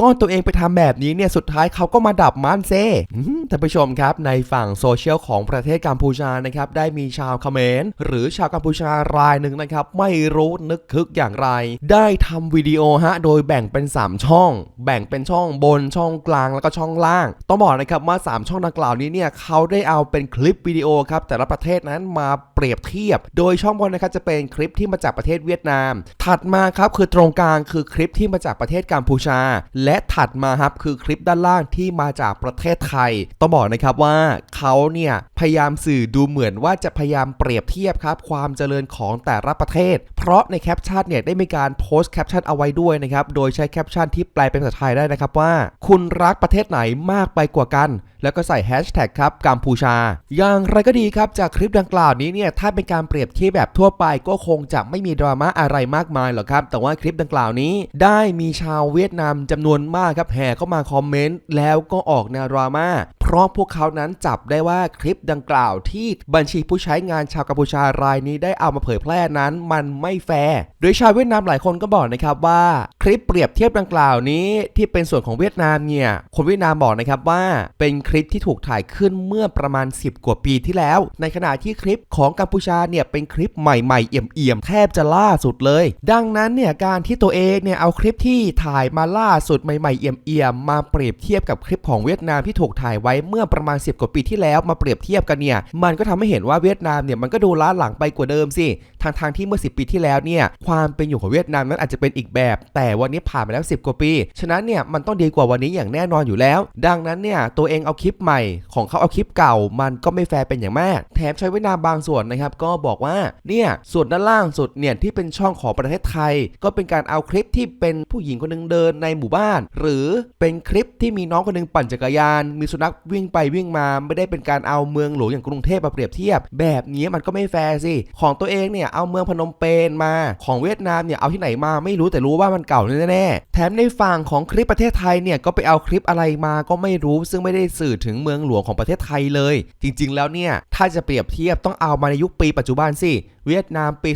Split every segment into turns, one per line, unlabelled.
ก็ตัวเองไปทำแบบนี้เนี่ยสุดท้ายเขาก็มาดับมันเซอืมท่านผู้ชมครับในฝั่งโซเชียลของประเทศกัมพูชานะครับได้มีชาวเขมรหรือชาวกัมพูชารายหนึ่งนะครับ ไม่รู้นึกคึกอย่างไร ได้ทำวิดีโอฮะโดยแบ่งเป็น 3 ช่อง แบ่งเป็นช่องบนช่องกลางแล้วก็ช่องล่าง ต้องบอกนะครับว่า 3 ช่องดังกล่าวนี้เนี่ยเขาได้เอาเป็นคลิปวิดีโอครับแต่ละประเทศนั้นมาเปรียบเทียบ โดยช่องบนนะครับจะเป็นคลิปที่มาจากประเทศเวียดนาม ถัดมาครับคือตรงกลางคือคลิปที่มาจากประเทศกัมพูชาและถัดมาครับคือคลิปด้านล่างที่มาจากประเทศไทย ต้องบอกนะครับว่าเขาเนี่ยพยายามสื่อดูเหมือนว่าจะพยายามเปรียบเทียบครับ ความเจริญของแต่ละประเทศ ราะในแคปชั่นเนี่ยได้มีการโพสต์แคปชั่นเอาไว้ด้วยนะครับ โดยใช้แคปชั่นที่แปลเป็นภาษาไทยได้นะครับว่า คุณรักประเทศไหนมากไปกว่ากัน แล้วก็ใส่แฮชแท็กครับกัมพูชา อย่างไรก็ดีครับจากคลิปดังกล่าวนี้เนี่ยถ้าเป็นการเปรียบเทียบแบบทั่วไปก็คงจะไม่มีดราม่าอะไรมากมายหรอกครับ แต่ว่าคลิปดังกล่าวนี้ ได้มีชาวเวียดนามจำนวนมากครับแห่เข้ามาคอมเมนต์แล้วก็ออกแนวดราม่า เพราะพวกเขานั้นจับได้ว่าคลิปดังกล่าวที่บัญชีผู้ใช้งานชาวกัมพูชารายนี้ได้เอามาเผยแพร่นั้นมันไม่แฟร์โดยชาวเวียดนามหลายคนก็บอกนะครับว่าคลิปเปรียบเทียบดังกล่าวนี้ที่เป็นส่วนของเวียดนามเนี่ยคนเวียดนามบอกนะครับว่าเป็นคลิปที่ถูกถ่ายขึ้นเมื่อประมาณ 10 กว่าปีที่แล้ว ในขณะที่คลิปของกัมพูชาเนี่ยเป็นคลิปใหม่ๆเอี่ยมๆแทบจะล่าสุดเลย ดังนั้นเนี่ยการที่ตัวเองเนี่ยเอาคลิปที่ถ่ายมาล่าสุดใหม่ๆเอี่ยมๆมาเปรียบเทียบกับคลิปของเวียดนามที่ถูกถ่ายไว้เมื่อประมาณ 10 กว่าปีที่แล้วมาเปรียบเทียบกันเนี่ยมันก็ทำให้เห็นว่าเวียดนามเนี่ยมันก็ดูล้าหลังไปกว่าเดิมสิทางทางที่เมื่อ 10 ปีที่แล้วเนี่ยความเป็นอยู่ของเวียดนามนั้นอาจจะเป็นอีกแบบ แต่วันนี้ผ่านมาแล้ว 10 กว่าปี ฉะนั้นเนี่ยมันต้องดีกว่าวันนี้อย่างแน่นอนอยู่แล้ว ดังนั้นเนี่ยตัวเองเอาคลิปใหม่ของเขาเอาคลิปเก่า มันก็ไม่แฟร์เป็นอย่างมากแถมชาวเวียดนามบางส่วนนะครับก็บอกว่าเนี่ยส่วนด้านล่างสุดเนี่ยที่เป็นช่องของประเทศไทย ก็เป็นการเอาคลิปที่เป็นผู้หญิงคนหนึงเดินในหมู่บ้าน หรือเป็นคลิปที่มีน้องคนนึงปั่นจักรยาน มีสุนัขวิ่งไปวิ่งมาไม่ได้เป็นการเอาเมืองหลวงอย่างกรุงเทพมาเปรียบเทียบ แบบนี้มันก็ไม่แฟร์สิ ของตัวเองเนี่ยเอาเมืองพนมเปญมา ของเวียดนามเนี่ยเอาที่ไหนมาไม่รู้แต่รู้ว่ามันเก่าแน่ๆแถมในฝั่งของคลิปประเทศไทยเนี่ยก็ไปเอาคลิปอะไรมาก็ไม่รู้ซึ่งไม่ได้สื่อถึงเมืองหลวงของประเทศไทยเลย จริง ๆ แล้วเนี่ยถ้าจะเปรียบเทียบต้องเอามาในยุคปีปัจจุบันสิ เวียดนามปี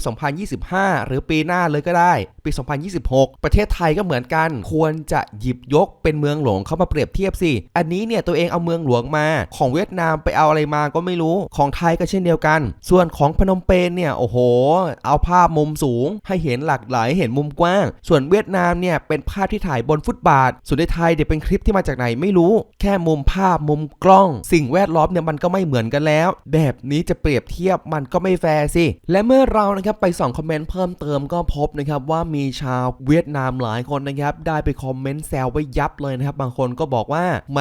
2025 หรือปีหน้าเลยก็ได้ ปี 2026 ประเทศไทยก็เหมือนกัน ควรจะหยิบยกเป็นเมืองหลวงเข้ามาเปรียบเทียบสิ อันนี้เนี่ยตัวเองเอาเมืองหลวงมา ของเวียดนามไปเอาอะไรมาก็ไม่รู้ ของไทยก็เช่นเดียวกัน ส่วนของพนมเปญเนี่ยโอ้โห เอาภาพมุมสูง ให้เห็นหลากหลายหเห็นมุมกว้าง ส่วนเวียดนามเนี่ยเป็นภาพที่ถ่ายบนฟุตบาท ส่วนในไทยเดี๋ยวเป็นคลิปที่มาจากไหนไม่รู้ แค่มุมภาพมุมกล้อง สิ่งแวดล้อมเนี่ยมันก็ไม่เหมือนกันแล้ว แบบนี้จะเปรียบเทียบมันก็ไม่แฟร์สิ และเมื่อเรานะครับไปส่องคอมเมนต์เพิ่มเติมก็พบนะครับว่ามีชาวเวียดนามหลายคนนะครับได้ไปคอมเมนต์แซวไว้ยับเลยนะครับบางคนก็บอกว่าแหม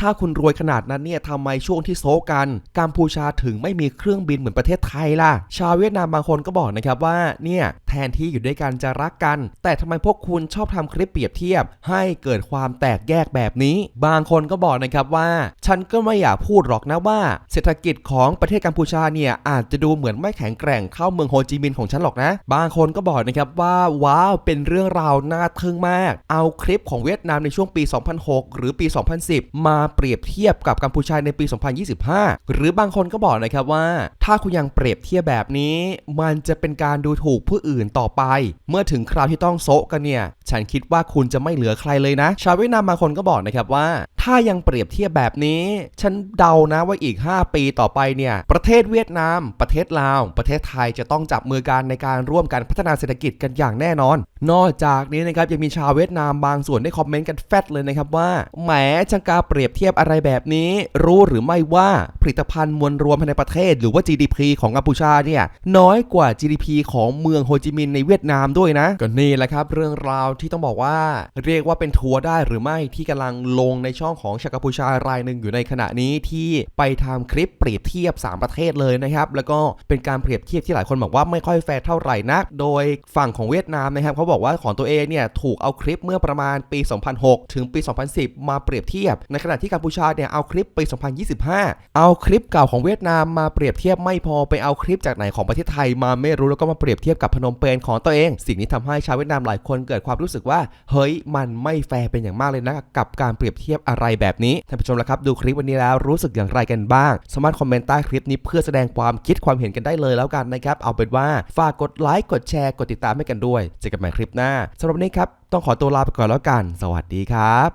ถ้าคุณรวยขนาดนั้นเนี่ยทำไมช่วงที่โซกันกัมพูชาถึงไม่มีเครื่องบินเหมือนประเทศไทยล่ะ ชาวเวียดนามบางคนก็บอกนะครับว่าเนี่ยแทนที่อยู่ด้วยกันจะรักกัน แต่ทำไมพวกคุณชอบทำคลิปเปรียบเทียบ ให้เกิดความแตกแยกแบบนี้ บางคนก็บอกนะครับว่า ฉันก็ไม่อยากพูดหรอกนะว่า เศรษฐกิจของประเทศกัมพูชาเนี่ยอาจจะดูเหมือนไม่แข็งแกร่งเท่าเมืองโฮจิมินห์ของฉันหรอกนะ บางคนก็บอกนะครับว่าว้าวเป็นเรื่องราวน่าทึ่งมาก เอาคลิปของเวียดนามในช่วงปี 2006 หรือปี 2010 มาเปรียบเทียบกับกัมพูชาในปี 2025 หรือบางคนก็บอกนะครับว่า ถ้าคุณยังเปรียบเทียบแบบนี้ มันจะเป็นการดูถูกผู้อื่นต่อไป เมื่อถึงคราวที่ต้องโซะกันเนี่ย ฉันคิดว่าคุณจะไม่เหลือใครเลยนะ ชาวเวียดนามบางคนก็บอกนะครับว่าถ้ายังเปรียบเทียบแบบนี้ ฉันเดานะว่าอีก 5 ปีต่อไปเนี่ย ประเทศเวียดนาม ประเทศลาว ประเทศไทยจะต้องจับมือกันในการร่วมกันพัฒนาเศรษฐกิจกันอย่างแน่นอน นอกจากนี้นะครับยังมีชาวเวียดนามบางส่วนได้คอมเมนต์กันแฟดเลยนะครับว่าแหมจังการเปรียบเทียบอะไรแบบนี้ รู้หรือไม่ว่าผลิตภัณฑ์มวลรวมภายในประเทศ หรือว่า GDP ของกัมพูชาเนี่ยน้อยกว่า GDP ของเมืองโฮจิมินห์ในเวียดนามด้วยนะก็นี่แหละครับ เรื่องราวที่ต้องบอกว่า เรียกว่าเป็นทัวร์ได้หรือไม่ที่กำลังลงในช่องของชาวกัมพูชารายหนึ่งอยู่ในขณะนี้ที่ไปทำคลิปเปรียบเทียบ 3 ประเทศเลยนะครับ แล้วก็เป็นการเปรียบเทียบที่หลายคนบอกว่าไม่ค่อยแฟร์เท่าไหร่นัก โดยฝั่งของเวียดนามนะครับเขาบอกว่าของตัวเองเนี่ยถูกเอาคลิปเมื่อประมาณปี 2006 ถึงปี 2010 มาเปรียบเทียบ ในขณะที่กัมพูชาเนี่ยเอาคลิปปี 2025 เอาคลิปเก่าของเวียดนามมาเปรียบเทียบไม่พอไปเอาคลิปจากไหนของประเทศไทยมาไม่รู้แล้วก็มาเปรียบเทียบกับพนมเปญของตัวเอง สิ่งนี้ทำให้ชาวเวียดนามหลายคนเกิดความรู้สึกว่า เฮ้ยมันไม่แฟร์เป็นอย่างมากเลยนะกับการเปรียบเทียบอะไรอะไรแบบนี้ท่านผู้ชมละครับดูคลิปวันนี้แล้วรู้สึกอย่างไรกันบ้าง สามารถคอมเมนต์ใต้คลิปนี้เพื่อแสดงความคิดความเห็นกันได้เลยแล้วกันนะครับ เอาเป็นว่าฝากกดไลค์กดแชร์กดติดตามให้กันด้วยเจอกันใหม่คลิปหน้าสำหรับวันนี้ครับต้องขอตัวลาไปก่อนแล้วกัน สวัสดีครับ